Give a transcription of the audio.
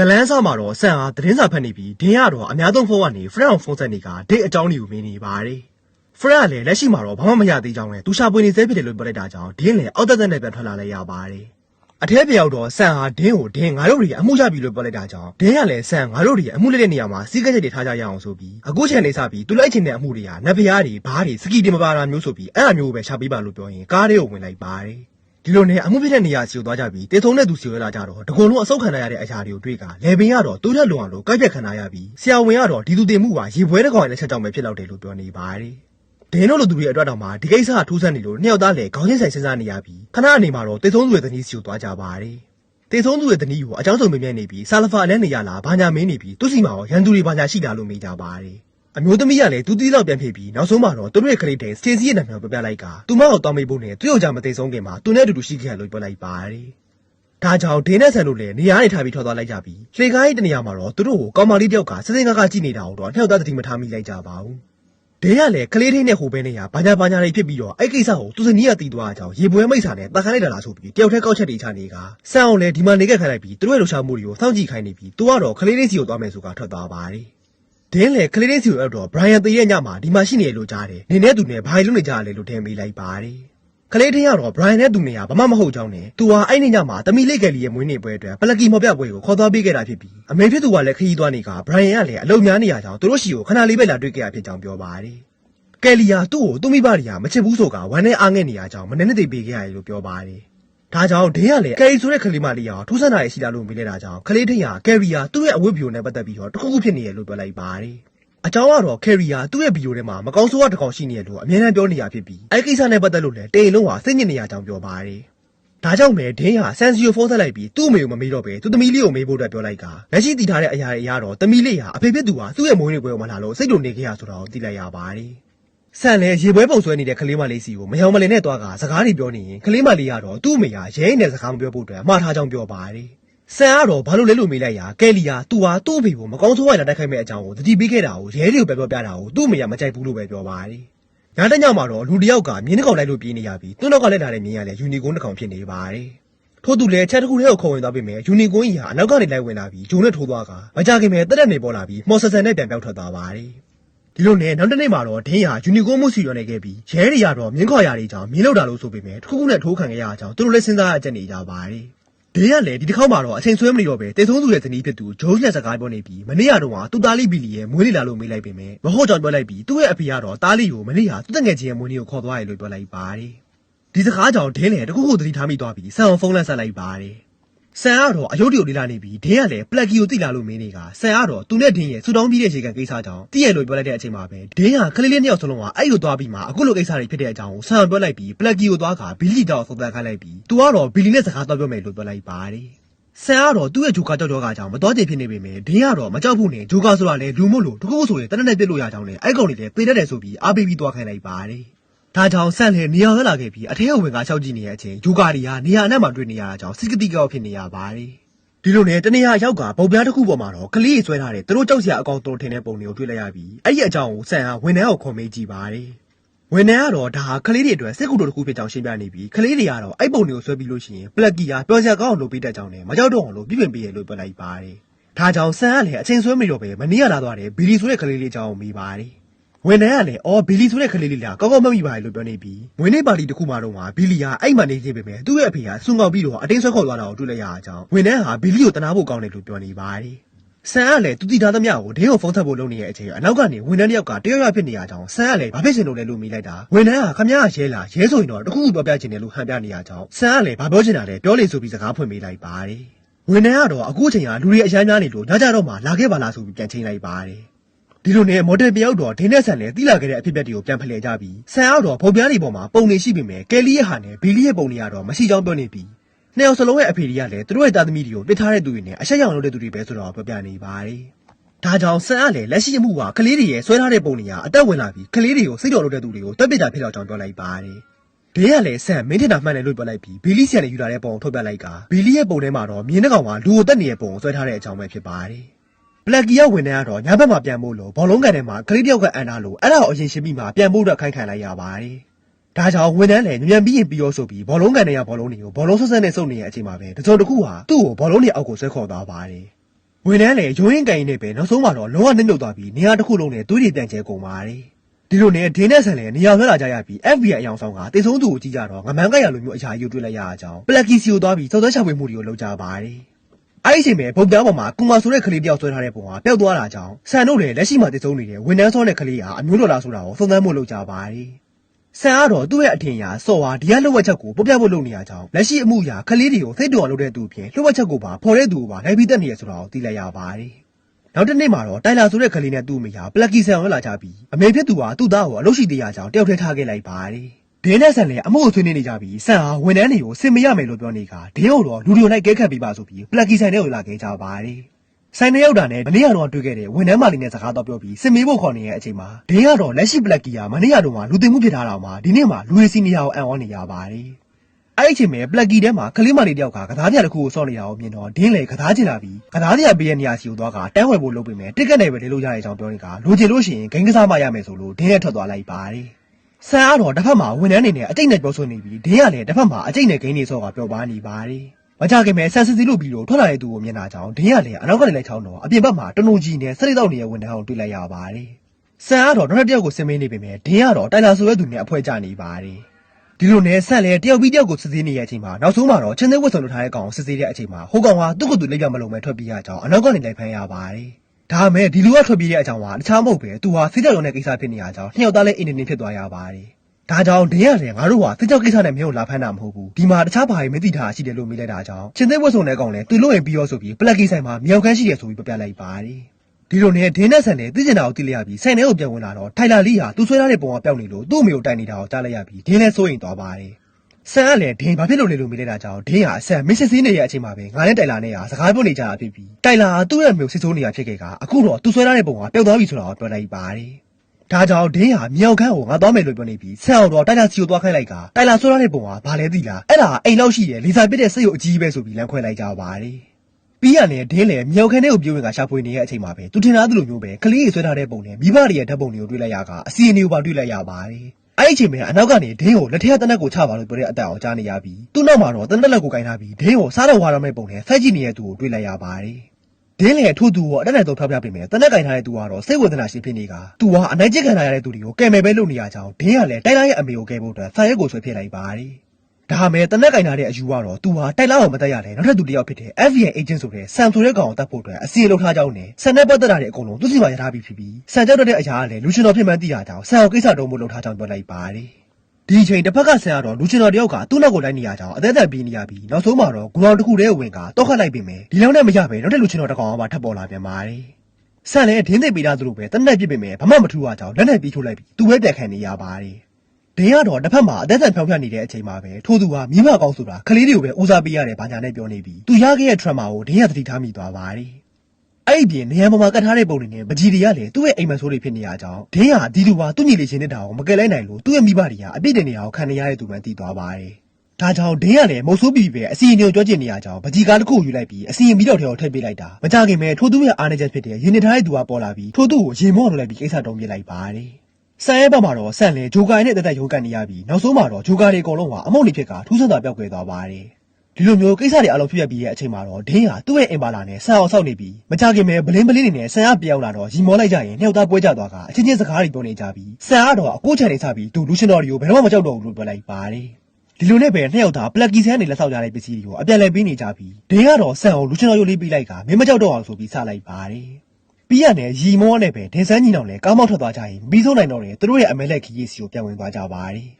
ဇလန်းစားမှာတော့ဆန်အားသတင်းစာဖတ်နေပြီးဒင်းရတော့အများဆုံးဖုန်းကနေ friend အောင်ဖုန်းဆက်နေကဒိတ်အကြောင်းတွေကိုမင်းနေပါတယ် friend ကလည်းလက်ရှိမှာတော့ဘာမှမရသေးကြောင်းနဲ့သူရှာပွေနေစေဖြစ်တယ်လို့ပြောလိုက်တာကြောင့်ဒင်းလည်းအောက်တက်တက်နဲ့ပြန်ထွက်လာလိုက်ရပါတယ်အထက်ပြောက်တော့ဆန်ဟာဒင်းကိုဒင်းငါတို့တွေအမှုရပြီလို့ပြောလိုက်တာကြောင့်ဒင်းကလည်းဆန်ငါတို့တွေအမှုလက်တဲ့နေရာမှာစီးကက်ချက်တွေထားကြရအောင်ဆိုပြီးအခုချိန်နေစပြီးသူလိုက်ချင်တဲ့အမှုတွေကနတ်ဖျားတွေဘားတွေစကီတွေမပါတာမျိုးဆိုပြီးအဲ့အမျိုးပဲရှာပေးပါလို့ပြောရင်ကားလေးကိုဝင်လိုက်ပါတယ် ဒီလိုနဲ့အမှုဖြစ်တဲ့နေရာစီကိုသွားကြပြီးတေထုံတဲ့သူစီကိုလာကြတော့တကွန်လုံးအဆုတ်ခံရတဲ့အရာတွေကိုတွေ့ကလေပင်ကတော့တိုးတက်လွန်အောင်လို့ကိုက်ပြက်ခံရပြီဆရာဝန်ကတော့ဒီသူတင်မှုကရေပွဲတစ်ကောင်ရဲ့လက်ချက်ကြောင့်ပဲဖြစ်လောက်တယ်လို့ပြောနေပါတယ်ဒင်းတို့လိုသူတွေအတွက်တောင်မှဒီကိစ္စကထူးဆန်းနေလို့နှစ်ယောက်သားလည်းခေါင်းချင်းဆိုင်စဉ်းစားနေရပြီးခဏအနေမှာတော့တေထုံသူရဲ့တနည်းစီကိုသွားကြပါတယ်တေထုံသူရဲ့တနည်းကိုအကြောင်းစုံပြပြနေပြီးဆာလဖာလည်းနေရလားဘာညာမင်းနေပြီးသူ့စီမှာရောရန်သူတွေဘာညာရှိတာလို့မေးကြပါတယ် အမျိုးသမီးကလည်းသူတီးလောက်ပြန်ဖြစ်ပြီးနောက်ဆုံးမှတော့သူတို့ရဲ့ကလေးတဲ့စတေစီရဲ့နာမည်ကိုပြပြလိုက်ကသူမကိုတောင်းမေးဖို့နဲ့သူ့ယောက်ျားမသိဆုံးခင်မှာသူနဲ့အတူတူရှိခဲ့ရလို့ပြောလိုက်ပါတယ်။ဒါကြောင့်ဒင်းနဲ့ဆန်တို့လည်းနေရာနေထားပြီးထွက်သွားလိုက်ကြပြီးလှေကားရဲ့တနေရာမှာတော့သူတို့ကိုကောင်မလေးတယောက်ကစစင်ကားကားကြည့်နေတာကိုတော့နှစ်ယောက်သားတတိမထားမိလိုက်ကြပါဘူး။ဒင်းကလည်းကလေးထင်းနဲ့ဟိုဘဲနေရဘာညာဘာညာတွေဖြစ်ပြီးတော့အဲ့ကိစ္စကိုသူစနီးကတီးသွားကြအောင်ရေပွဲမိတ်ဆာနဲ့တခါလိုက်တာလားဆိုပြီးတယောက်တည်းကောက်ချက်တွေချနေကဆန်အောင်လည်းဒီမှာနေခဲ့ခိုင်းလိုက်ပြီးသူတို့ရဲ့လှူရှာမှုတွေကိုစောင့်ကြည့်ခိုင်းနေပြီးသူကတော့ကလေးလေးစီကိုသွားမယ်ဆိုကထွက်သွားပါတယ်။ ဒင်းလေကလေးလေးစီကိုအဲ့တော့ Brian တေးရဲ့ညမှာဒီမှာရှိနေလို့ကြားတယ်။နေနဲ့သူနဲ့ဘာလို့နေကြရလဲလို့ထင်မိလိုက်ပါတယ်။ကလေးတင်းကတော့ Brian နဲ့သူနဲ့ကဘာမှမဟုတ်ကြောင်းနဲ့သူဟာအဲ့ဒီညမှာတမီလေးကလေးရဲ့မွေးနေ့ပွဲအတွက်ပလက်ကီမော်ပြပွဲကိုခေါ်သွားပေးခဲ့တာဖြစ်ပြီးအမေဖြစ်သူကလည်းခရီးသွားနေက Brian ကလည်းအလုံများနေရကြောင်းသူတို့ရှိကိုခဏလေးပဲလာတွေ့ခဲ့ရဖြစ်ကြောင်းပြောပါတယ်။ကယ်လီယာသူ့ကိုသူ့မိဘတွေကမချစ်ဘူးဆိုကဝမ်းနဲ့အားငဲ့နေရကြောင်းမနေ့နေ့သိပေးခဲ့ရတယ်လို့ပြောပါတယ်။ ဒါကြောင့်ဒင်းကလည်းကယ်ရီဆိုတဲ့ကလေးမလေးရောထူးဆန်းတာရရှိလာလို့မေးလိုက်တာကြောင့်ကလေးတင်းကကယ်ရီယာသူ့ရဲ့အဝတ်ဘီယိုနဲ့ပတ်သက်ပြီးတော့တခုခုဖြစ်နေရလို့ပြောလိုက်ပါတယ်။အကြောင်းကတော့ကယ်ရီယာသူ့ရဲ့ဘီယိုထဲမှာမကောင်းဆိုးကတစ်ကောင်ရှိနေရလို့အများနဲ့ပြောနေရဖြစ်ပြီးအဲ့ကိစ္စနဲ့ပတ်သက်လို့လည်းတိမ်လုံးကစိတ်ညစ်နေရကြောင်းပြောပါတယ်။ဒါကြောင့်ပဲဒင်းဟာဆန်စီကိုဖုန်းဆက်လိုက်ပြီးသူ့အမေကိုမမေးတော့ပဲသူ့သမီးလေးကိုမေးဖို့အတွက်ပြောလိုက်ကလက်ရှိတည်ထားတဲ့အရာတွေအရတော့သမီးလေးဟာအဖေဖြစ်သူဟာသူ့ရဲ့မွေးနေ့ပွဲကိုမလာလို့စိတ်လိုနေခဲ့ရဆိုတာကိုသိလိုက်ရပါတယ်။ ဆန်လည်းရေပွဲပုံဆွဲနေတဲ့ကလေးမလေးစီကိုမယောင်မလင်နဲ့တွားကစကားတွေပြောနေရင်ကလေးမလေးကတော့သူ့အမေကရဲအိမ်နဲ့စကားမပြောဖို့အတွက်မှားထားကြောင်းပြောပါတယ်။ဆန်ကတော့ဘာလို့လဲလို့မေးလိုက်ရာကယ်လီယာသူဟာသူ့အဖေကိုမကောင်းဆိုးဝါးလာတိုက်ခိုက်မဲ့အကြောင်းကိုတတိပေးခဲ့တာကိုရဲတွေကိုပဲပြောပြတာကိုသူ့အမေကမကြိုက်ဘူးလို့ပဲပြောပါတယ်။ညတညမှာတော့လူတစ်ယောက်ကမြင်းတစ်ကောင်လိုက်လို့ပြေးနေရပြီးသူ့နောက်ကလက်လာတဲ့မြင်းကလည်းယူနီကွန်းတစ်ကောင်ဖြစ်နေပါတယ်။ထို့သူလည်းချက်တစ်ခုတည်းကိုခုံဝင်သွားပြီမဲ့ယူနီကွန်းကြီးဟာအနောက်ကနေလိုက်ဝင်လာပြီးဂျုံနဲ့ထိုးသွားကမကြခင်ပဲတက်တက်နေပေါ်လာပြီးမော်ဆဆန်နဲ့ပြန်ပြောက်ထွက်သွားပါတယ်။ ဒီလိုနဲ့နောက်တစ်နေ့မှာတော့ဒင်းဟာယူနီကွန်းမှုစီရနေခဲ့ပြီးရဲတွေကတော့မြင်းခေါ်ရာတွေကြောင့်မြင်းလောက်တာလို့ဆိုပေမဲ့တစ်ခုခုနဲ့ထိုးခံခဲ့ရအောင်သူတို့လည်းစဉ်းစားအကြက်နေကြပါတယ်။ဒင်းကလည်းဒီတစ်ခေါက်မှာတော့အချိန်ဆွဲမနေတော့ပဲတေဆုံးသူရဲ့ဇနီးဖြစ်သူဂျိုးနဲ့စကားပြောနေပြီးမနေ့ကတော့သူ့သားလေးဘီလီရဲ့မွေးနေ့လာလို့မေးလိုက်ပေမဲ့မဟုတ်ကြောင်ပြောလိုက်ပြီးသူ့ရဲ့အဖေကတော့သားလေးကိုမနေ့ကသူ့တငယ်ချင်းရဲ့မွေးနေ့ကိုခေါ်သွားရလို့ပြောလိုက်ပါတယ်။ဒီစကားကြောင့်ဒင်းလည်းတစ်ခုခုသတိထားမိသွားပြီးဆန်အောင်ဖုန်းလန့်ဆက်လိုက်ပါတယ်။ ဆန်ကတော့အယုတ်တီကိုလေးလာနေပြီးဒင်းကလည်းပလက်ကီကိုတိလာလို့မင်းနေကဆန်ကတော့သူနဲ့ဒင်းရဲ့ဆူတောင်းပြီးတဲ့ရေကန်ကိစ္စကြောင့်တည့်ရလို့ပြောလိုက်တဲ့အချိန်မှာပဲဒင်းကကလေးလေးနှစ်ယောက်စလုံးကအဲ့လိုသွားပြီးမှအခုလိုကိစ္စတွေဖြစ်တဲ့အကြောင်းကိုဆန်ပြောလိုက်ပြီးပလက်ကီကိုသွားကဘီလီတောက်ဆောက်တန်းခိုင်းလိုက်ပြီးသူကတော့ဘီလီနဲ့စကားသွားပြောမယ်လို့ပြောလိုက်ပါတယ်ဆန်ကတော့သူ့ရဲ့ဂျိုကာကြောက်ကြောကကြောင့်မတော်ချင်ဖြစ်နေပေမဲ့ဒင်းကတော့မကြောက်ဘူးနဲ့ဂျိုကာဆိုတာလည်းလူမို့လို့တကူဆိုရင်တနက်နဲ့ပြစ်လို့ရကြောင်းနဲ့အဲ့ကောင်တွေလည်းပေတတ်တယ်ဆိုပြီးအားပေးပြီးသွားခိုင်းလိုက်ပါတယ် ဒါကြောင့်ဆန်လည်းနေရာထွက်လာခဲ့ပြီးအထက်အဝင်ကရှောက်ကြည့်နေတဲ့အချိန်ဂျိုကာတွေကနေရာအနှံ့မှာတွေ့နေရတာကြောင့်စစ်ကတိကောက်ဖြစ်နေရပါတယ်ဒီလိုနဲ့တနေရာရောက်ကပုံပြားတစ်ခုပေါ်မှာတော့ကလေးကြီးဆွဲထားတဲ့သူတို့ကြောက်စရာအကောင်တော်ထင်တဲ့ပုံတွေကိုတွေ့လိုက်ရပြီးအဲ့ဒီအကြောင်းကိုဆန်ကဝန်ထမ်းကိုခေါ်မေးကြည့်ပါတယ်ဝန်ထမ်းကတော့ဒါဟာကလေးတွေအတွက်စစ်ကူတော်တစ်ခုဖြစ်ကြောင်းရှင်းပြနေပြီးကလေးတွေကတော့အဲ့ပုံတွေကိုဆွဲပြီးလို့ရှိရင်ပလက်ကီကပျော်စရာကောင်းအောင်လုပ်ပေးတတ်ကြောင်းနဲ့မကြောက်တော့အောင်လို့ပြပင်ပေးရလို့ပြောလိုက်ပါတယ်ဒါကြောင့်ဆန်ကလည်းအချိန်ဆွဲမိတော့ပဲမနေ့ကလာသွားတယ်ဘီလီဆိုတဲ့ကလေးလေးအကြောင်းကိုမေးပါတယ် ဝန်ထမ်းကလည်းအော်ဘီလီဆိုတဲ့ကလေးလေးလားကောင်းကောင်းမမိပါလေလို့ပြောနေပြီးငွေနေပါတီတစ်ခုမှတော့မှာဘီလီကအဲ့မှနေခြင်းပဲသူ့ရဲ့အဖေကဆူငေါက်ပြီးတော့အတင်းဆွဲခေါ်သွားတာကိုတွေ့လိုက်ရအောင်ကြောင်းဝန်ထမ်းဟာဘီလီကိုတနာဖို့ကောင်းတယ်လို့ပြောနေပါတယ်ဆန်ကလည်းသူတီထားသမျှကိုဒင်းကိုဖုန်းဆက်ဖို့လုပ်နေတဲ့အချိန်အနောက်ကနေဝန်ထမ်းတစ်ယောက်ကတယောက်ယောက်ဖြစ်နေရကြောင်းဆန်ကလည်းဘာဖြစ်ရှင်လို့လဲလို့မေးလိုက်တာဝန်ထမ်းကခမရရဲလားရဲဆိုရင်တော့တခုခုပြောပြချင်တယ်လို့ဟန်ပြနေရကြောင်းဆန်ကလည်းဘာပြောချင်တာလဲပြောလေဆိုပြီးစကားဖွင့်ပေးလိုက်ပါတယ်ဝန်ထမ်းကတော့အခုအချိန်ကလူတွေအများများနေလို့ညကြတော့မှလာခဲ့ပါလားဆိုပြီးပြန်ချိန်လိုက်ပါတယ် ဒီလိုနဲ့မော်ဒယ်ပြောက်တော့ဒင်းနဲ့ဆန်လည်းတီးလာခဲ့တဲ့အဖြစ်အပျက်တွေကိုပြန်ဖလှယ်ကြပြီးဆန်အောက်တော့ပုံပြားတွေပေါ်မှာပုံနေရှိပေမဲ့ကယ်လီရဲ့ဟာနဲ့ဘီလီရဲ့ပုံတွေကတော့မရှိကြောင်းပြောနေပြီးနှစ်ယောက်စလုံးရဲ့အဖေတွေကလည်းသူတို့ရဲ့သားသမီးတွေကိုပစ်ထားတဲ့သူတွေနဲ့အဆက်ရောင်လုပ်တဲ့သူတွေပဲဆိုတော့ပြောပြနေပါတယ်။ဒါကြောင့်ဆန်ကလည်းလက်ရှိအမှုကကလေးတွေရဲ့ဆွဲထားတဲ့ပုံတွေကအသက်ဝင်လာပြီးကလေးတွေကိုစိတ်တော်လုပ်တဲ့သူတွေကိုတပ်ပစ်တာဖြစ်တော့ကြောင်းပြောလိုက်ပါတယ်။ဒင်းကလည်းဆန်မင်းထင်တာမှန်တယ်လို့ပြောလိုက်ပြီးဘီလီဆီကနေယူလာတဲ့ပုံကိုထုတ်ပြလိုက်ကဘီလီရဲ့ပုံထဲမှာတော့မြင်းတစ်ကောင်ကလူကိုတက်နေတဲ့ပုံကိုဆွဲထားတဲ့အကြောင်းပဲဖြစ်ပါတယ်။ ပလက်ကီရောက်ဝင်တဲ့ကတော့ညဘက်မှာပြန်ဖို့လို့ဘောလုံးကန်ထဲမှာကလေးတယောက်ကအန်တာလို့အဲ့ဒါကိုအရင်ရှင်းပြီးမှပြန်ဖို့အတွက်ခိုင်းခံလိုက်ရပါတယ်။ဒါကြောင့်ဝန်ထမ်းလည်းညံ့ပြီးရင်ပြီးရောဆိုပြီးဘောလုံးကန်ထဲကဘောလုံးတွေကိုဘောလုံးဆက်ဆက်နဲ့စုပ်နေတဲ့အချိန်မှာပဲတစုံတစ်ခုဟာသူ့ကိုဘောလုံးတွေအောက်ကိုဆွဲခေါ်သွားပါတယ်။ဝန်ထမ်းလည်းရုံးရင်ကန်ရင်နဲ့ပဲနောက်ဆုံးမှတော့လုံးဝနှိမ့်မြုပ်သွားပြီးနေရာတစ်ခုလုံးနဲ့သွေးတွေပြန်ကျဲကုန်ပါတယ်ဒီလိုနဲ့ဒင်းနဲ့ဆန်လည်းနေရာဆွဲလာကြရပြီး FBI အယောင်ဆောင်ကတေဆုံးသူကိုကြည့်ကြတော့ငမန်းကရလိုမျိုးအရာကြီးကိုတွေ့လိုက်ရအောင်ကြောင်းပလက်ကီစီကိုသွားပြီးစောစောချပွေမှုတွေကိုလုပ်ကြပါတယ် အဲ့ဒီအချိန်မှာဗုဒ္ဓဘောင်မှာကုမာဆိုတဲ့ကလေးတယောက်ဆွဲထားတဲ့ပုံကပျောက်သွားတာကြောင့်ဆန်တို့လည်းလက်ရှိမှာတေဆုံးနေတဲ့ဝန်ထမ်းဆောတဲ့ကလေးဟာအမျိုးတော်လားဆိုတာကိုသုံးသပ်မှုလုပ်ကြပါတယ်ဆန်ကတော့သူ့ရဲ့အထင်အရာစော်ဟာဒီကလှုပ်ဝက်ချက်ကိုပုတ်ပြဖို့လုပ်နေရကြောင်းလက်ရှိအမှုအရာကလေးတွေကိုသိတော်လုပ်တဲ့သူအပြင်လှုပ်ဝက်ချက်ကိုပါဖော်တဲ့သူကိုပါလိုက်ပြီးတက်နေရဆိုတာကိုသိလိုက်ရပါတယ်နောက်တစ်နေ့မှာတော့တိုင်လာဆိုတဲ့ကလေးနဲ့သူ့အမိဟာပလက်ကီဆန်ဝင်လာကြပြီးအမေဖြစ်သူဟာသူ့သားကိုအလုပ်ရှိသေးရကြောင်းတယောက်တည်းထားခဲ့လိုက်ပါတယ် ဒင်းနဲ့ဆန်လည်းအမှုကိုဆွေးနွေးနေကြပြီးဆန်ဟာဝန်ထမ်းတွေကိုစင်မရမယ်လို့ပြောနေကဒင်းကိုတော့လူတွေကိုလိုက်ကဲခတ်ပြီးပါဆိုပြီးပလက်ကီဆန်ထဲကိုလာခဲ့ကြပါတယ်ဆိုင်နေရောက်တာနဲ့မနေ့ကတော့တွေ့ခဲ့တဲ့ဝန်ထမ်းမလေးနဲ့စကားတော့ပြောပြီးစင်မေးဖို့ခေါ်နေတဲ့အချိန်မှာဒင်းကတော့လက်ရှိပလက်ကီဟာမနေ့ကတော့မှလူသိမှုဖြစ်ထားတာမှာဒီနေ့မှလူရစီနေရာကိုအံ့ဩနေရပါတယ်အဲ့ဒီအချိန်မှာပလက်ကီထဲမှာကလေးမလေးတယောက်ကကသားပြတစ်ခုကိုစောင့်နေတာကိုမြင်တော့ဒင်းလေကသားချင်လာပြီးကသားပြပေးတဲ့နေရာစီကိုသွားကတန်းဝယ်ဖို့လုပ်ပေးမယ်တစ်ကက်နဲ့ပဲလေလို့ရတဲ့အကြောင်းပြောနေကလိုချင်လို့ရှိရင်ဂိမ်းကစားမရမယ်ဆိုလို့ဒင်းရဲ့ထွက်သွားလိုက်ပါတယ် ဆန်အားတော့တစ်ဖက်မှာဝန်ထမ်းနေနဲ့အကျိတ်နဲ့ပြောဆိုနေပြီးဒင်းကလည်းတစ်ဖက်မှာအကျိတ်နဲ့ဂိမ်းနေစောကပြောပါနေပါတယ်မကြခင်မဲ့ဆန်စစ်စီလို့ပြီးတော့ထွက်လာတဲ့သူကိုမြင်တာကြောင့်ဒင်းကလည်းအနောက်ကလည်းလိုက်ချောင်းတော့အပြင်ဘက်မှာတနုံကြီးနဲ့ဆက်လက်တော့နေတဲ့ဝန်ထမ်းကိုတွေ့လိုက်ရပါတယ်ဆန်အားတော့နောက်တစ်ယောက်ကိုစင်မင်းနေပေမဲ့ဒင်းကတော့တိုင်လာဆိုတဲ့သူနဲ့အဖွဲကြနေပါတယ်ဒီလိုနဲ့ဆက်လဲတယောက်ပြီးတယောက်ကိုစစ်ဆေးနေတဲ့အချိန်မှာနောက်ဆုံးမှာတော့ချင်းသေးဝတ်စုံလုပ်ထားတဲ့ကောင်ကိုစစ်ဆေးတဲ့အချိန်မှာဟိုကောင်ကသူ့ကိုယ်သူလက်ပြမလုံးပဲထွက်ပြေးရကြောင်းအနောက်ကနေလိုက်ဖမ်းရပါတယ်။ ဒါမဲ့ဒီလူကထွက်ပြေးတဲ့အကြောင်းကတခြားမဟုတ်ပဲသူဟာစစ်ကြောက်ရုံနဲ့ကိစ္စဖြစ်နေရကြောင်းနှစ်ယောက်သားလည်းအင်းနေနေဖြစ်သွားရပါတယ်။ဒါကြောင့်ဒင်းရတယ်ငါတို့ဟာစစ်ကြောက်ကိစ္စနဲ့မင်းကိုလာဖမ်းတာမဟုတ်ဘူး။ဒီမှာတခြားဘာတွေမသိတာရှိတယ်လို့မေးလိုက်တာကြောင့်ချင်းသေးဝတ်စုံတဲ့ကောင်လည်းသူ့လို့ရင်ပြီးရောဆိုပြီးပလက်ကီဆိုင်မှာမြောက်ခန်းရှိတယ်ဆိုပြီးပြပြလိုက်ပါတယ်။ဒီလိုနဲ့ဒင်းနဲ့ဆန်နဲ့သိကျင်တာကိုသိလိုက်ရပြီးဆိုင်ထဲကိုပြန်ဝင်လာတော့ထိုင်လာလီဟာသူ့ဆွဲထားတဲ့ပုံကပျောက်နေလို့သူ့အမေကိုတိုင်နေတာကိုကြားလိုက်ရပြီးဒင်းလည်းစိုးရိမ်သွားပါတယ်။ ဆန်ကလည်းဒင်းဘာဖြစ်လို့လဲလို့မေးလိုက်တာကြောင့်ဒင်းဟာအဆက်မစ်စစ်စီးနေတဲ့အချိန်မှာပဲငါနဲ့တိုင်လာနဲ့ဟာစကားပြောနေကြတာဖြစ်ပြီးတိုင်လာကသူ့ရဲ့မျိုးစစ်ဆိုးနေတာဖြစ်ခဲ့ကအခုတော့သူ့ဆွဲထားတဲ့ပုံကပျောက်သွားပြီဆိုတာကိုပြောလိုက်ပါတယ်။ဒါကြောင့်ဒင်းဟာမြောက်ခန်းကိုငါသွားမယ်လို့ပြောနေပြီးဆန်အောင်တော့တိုင်လာစီကိုသွားခိုင်းလိုက်ကတိုင်လာဆွဲထားတဲ့ပုံကဘာလဲသိလားအဲ့ဒါအိမ်လောက်ရှိတယ်လီစာပစ်တဲ့စိတ်ကိုအကြီးပဲဆိုပြီးလမ်းခွဲလိုက်ကြပါတယ်။ပြီးရနဲ့ဒင်းလေမြောက်ခန်းထဲကိုပြေးဝင်ကရှာဖွေနေတဲ့အချိန်မှာပဲသူထင်တာသူလိုမျိုးပဲကလေးကြီးဆွဲထားတဲ့ပုံနဲ့မိဘတွေရဲ့ဓာတ်ပုံတွေကိုတွေ့လိုက်ရကအစီအနီကိုပါတွေ့လိုက်ရပါတယ်။ အဲ့ဒီအချိန်မှာအနောက်ကနေဒင်းကိုလက်ထက်ကတနက်ကိုချပါလို့ပြောတဲ့အတန်အောင်ကြားနေရပြီးသူ့နောက်မှာတော့တနက်လက်ကိုကင်ထားပြီးဒင်းကိုစားတော့ဝါတော့မဲ့ပုံနဲ့ဖက်ကြည့်နေတဲ့သူကိုတွေ့လိုက်ရပါတယ်။ဒင်းလေထို့သူကိုအတက်နဲ့တော့ဖျောက်ပြပေးမယ်တနက်ကင်ထားတဲ့သူကတော့စိတ်ဝေဒနာရှင်ဖြစ်နေကသူဟာအနိုင်ကျင့်ခံရတဲ့သူတွေကိုကယ်မယ်ပဲလုပ်နေရကြောင်းဒင်းကလည်းတိုင်လာရဲ့အမေကိုကယ်ဖို့အတွက်ဖန်ရက်ကိုဆွဲဖြစ်လိုက်ပါတယ်။ ဒါမဲ့တနက်ကင်လာတဲ့အယူကတော့သူဟာတိုက်လောက်အောင်မတက်ရတယ်နောက်ထပ်သူတစ်ယောက်ဖြစ်တဲ့ FBI agent ဆိုတဲ့ဆန်ဆိုတဲ့ကောင်ကိုတတ်ဖို့အတွက်အစီအလုပ်ထားကြောင်းနဲ့ဆန်နဲ့ပတ်သက်တာတွေအကုန်လုံးသူ့စီမှာရထားပြီးဖြစ်ပြီးဆန်ကြောက်တဲ့အရာကလည်းလူရှင်တော်ဖြစ်မှန်းသိရကြောင်းဆန်ကိုကိစ္စတုံးဖို့လုပ်ထားကြောင်းပြောလိုက်ပါတယ်ဒီအချိန်တစ်ဖက်ကဆန်ကတော့လူရှင်တော်တယောက်ကသူ့နောက်ကိုလိုက်နေရကြောင်းအသက်သက်ပြီးနေရပြီးနောက်ဆုံးမှာတော့ဂူလောင်တစ်ခုတည်းကိုဝင်ကတောက်ခတ်လိုက်ပြီမယ်ဒီလောက်နဲ့မရပဲနောက်ထပ်လူရှင်တော်တစ်ကောင်ကမှထပ်ပေါ်လာပြန်ပါတယ်ဆန်လည်းဒင်းသိပ်ပေးတာသူလိုပဲတနက်ပြစ်ပေမဲ့ဘာမှမထူရကြောင်းလက်နဲ့ပြီးထုတ်လိုက်ပြီးသူပဲပြန်ခံနေရပါတယ် ဒင်းကတော့တစ်ဖက်မှာအသက်ဆက်ဖြောင်းဖြတ်နေတဲ့အချိန်မှာပဲထို့သူကမိမကောင်းဆိုတာကလေးတွေကိုပဲဦးစားပေးရတယ်ဘာညာနဲ့ပြောနေပြီးသူရခဲ့တဲ့ trauma ကိုဒင်းရသတိထားမိသွားပါတယ်။အဲ့ဒီပြင်နေရာပေါ်မှာကတ်ထားတဲ့ပုံတွေနဲ့ပကြီးတွေကလည်းသူ့ရဲ့အိမ်မက်ဆိုးတွေဖြစ်နေရကြောင်းဒင်းဟာဒီလူပါသူ့ညီလေးချင်းနေတာကိုမကယ်လိုက်နိုင်လို့သူ့ရဲ့မိဘတွေကအပြစ်တင်နေတာကိုခံနေရတဲ့သူမှန်သိသွားပါတယ်။ဒါကြောင့်ဒင်းကလည်းမုတ်ဆိုးပြီးပဲအစီအရင်ကိုကြွကျင်နေရကြောင်းပကြီးကားတစ်ခုကိုယူလိုက်ပြီးအစီအရင်ပြီးတော့ထဲကိုထည့်ပေးလိုက်တာမကြခင်ပဲထို့သူရဲ့အားနေချက်ဖြစ်တဲ့ရင်နေထားတဲ့သူကပေါ်လာပြီးထို့သူကိုရင်မော့လုပ်လိုက်ပြီးကိစ္စတုံးပြလိုက်ပါတယ်။ ဆန်ရဲ့ဘက်မှာတော့ဆန်လေဂျိုကာနဲ့တက်တက်ရုန်းကန်နေရပြီးနောက်ဆုံးမှာတော့ဂျိုကာတွေအကုန်လုံးကအမုံတွေဖြစ်ကထူးဆန်းစွာပျောက်ကွယ်သွားပါတယ်။ဒီလိုမျိုးကိစ္စတွေအလုံးဖြစ်ရပြီးရဲ့အချိန်မှာတော့ဒင်းဟာသူ့ရဲ့အင်ပါလာနဲ့ဆန်အောင်ဆောက်နေပြီးမကြခင်ပဲဘလင်းဘလင်းနေနဲ့ဆန်ရပြောင်းလာတော့ရီမောလိုက်ကြရင်နှစ်ယောက်သားပွဲကြသွားကအချင်းချင်းစကားတွေပြောနေကြပြီးဆန်ကတော့အကိုချန်နေစပြီးသူလူရှင်တော်တွေကိုဘယ်တော့မှမကြောက်တော့ဘူးလို့ပြောလိုက်ပါတယ်။ဒီလိုနဲ့ပဲနှစ်ယောက်သားပလက်ကီဆန်ကနေလက်ဆောက်ကြတဲ့ပစ္စည်းတွေကိုအပြန်လည်ပေးနေကြပြီးဒင်းကတော့ဆန်အောင်လူရှင်တော်ရုပ်လေးပေးလိုက်ကမင်းမကြောက်တော့အောင်ဆိုပြီးစလိုက်ပါတယ်။ ပြီးရနဲ့ရီမောနဲ့ပဲဒင်ဆန်းညီနောင်လည်းကားမောက်ထွက်သွားကြရင်ပြီးဆုံးနိုင်တော့တယ်သူတို့ရဲ့အမဲလက်ခီးကြီးစီကိုပြန်ဝင်သွားကြပါတယ်။